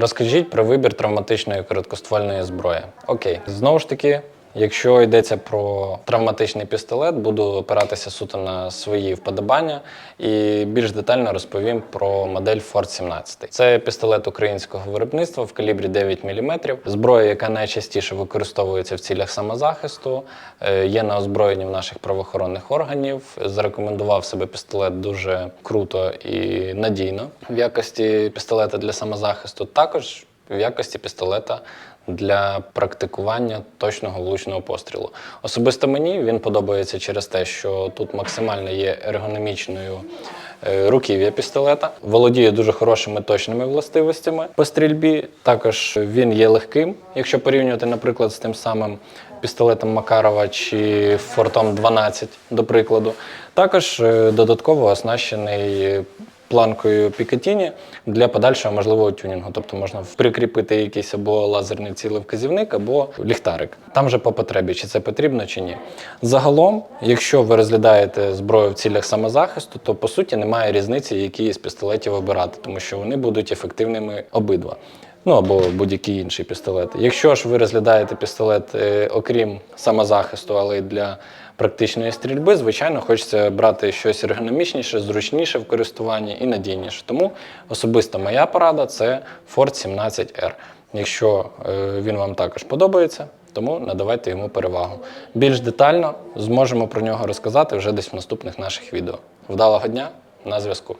Розкажіть про вибір травматичної короткоствольної зброї. Окей, знову ж таки. Якщо йдеться про травматичний пістолет, буду опиратися суто на свої вподобання і більш детально розповім про модель Ford 17. Це пістолет українського виробництва в калібрі 9 мм. Зброя, яка найчастіше використовується в цілях самозахисту, е, є на озброєнні в наших правоохоронних органів. Зарекомендував себе пістолет дуже круто і надійно в якості пістолета для самозахисту. Також в якості пістолета для практикування точного влучного пострілу. Особисто мені він подобається через те, що тут максимально є ергономічною е, руків'я пістолета, володіє дуже хорошими точними властивостями по стрільбі. Також він є легким, якщо порівнювати, наприклад, з тим самим пістолетом Макарова чи Фортом 12, до прикладу. Також е, додатково оснащений планкою Пікатіні для подальшого можливого тюнінгу. Тобто можна прикріпити якийсь або лазерний цілевказівник, або ліхтарик. Там же по потребі, чи це потрібно, чи ні. Загалом, якщо ви розглядаєте зброю в цілях самозахисту, то по суті немає різниці, які з пістолетів обирати, тому що вони будуть ефективними обидва. Ну або будь-який інший пістолет. Якщо ж ви розглядаєте пістолет, е, окрім самозахисту, але й для практичної стрільби, звичайно, хочеться брати щось ергономічніше, зручніше в користуванні і надійніше. Тому особиста моя порада це Ford 17R. Якщо е, він вам також подобається, тому надавайте йому перевагу. Більш детально зможемо про нього розказати вже десь в наступних наших відео. Вдалого дня на зв'язку.